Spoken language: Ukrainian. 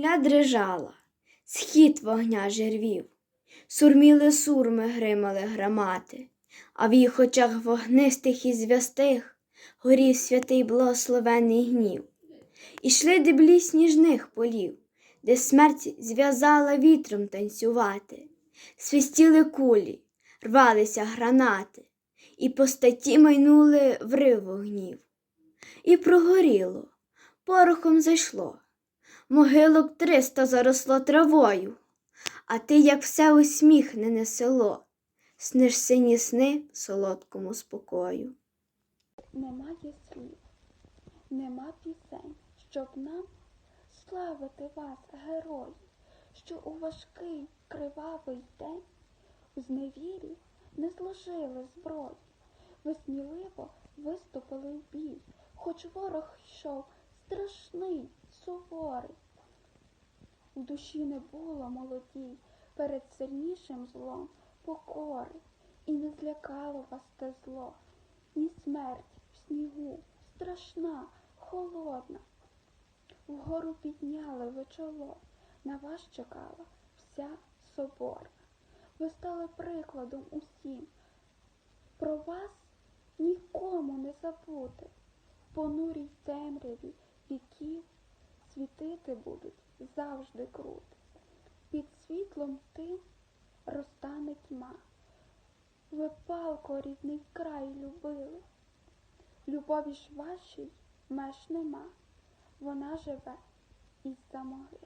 Земля дрижала, схід вогня жервів, сурміли сурми гримали громати, а в їх очах вогнистих і зв'ястих горів святий благословений гнів. Ішли деблі сніжних полів, де смерть зв'язала вітром танцювати, свистіли кулі, рвалися гранати, і по статті майнули врив вогнів. І прогоріло, порохом зайшло, могилок триста заросло травою, а ти, як все усміхнене село, сниш сині сни в солодкому спокою. Немає слів, нема пісень, щоб нам славити вас, герої, що у важкий кривавий день у зневірі не зложили зброї. Ви сміливо виступили в бій, хоч ворог йшов страшний, суворий. У душі не було молодій перед сильнішим злом покори, і не злякало вас те зло, ні смерть в снігу, страшна, холодна. Вгору підняли ви чоло, на вас чекала вся соборна. Ви стали прикладом усім. Про вас нікому не забути. Понурій темряві віків світити будуть завжди крути. Під світлом ти розтане тьма. Ви палко рідний край любили. Любові ж вашій меж нема, вона живе із за могил.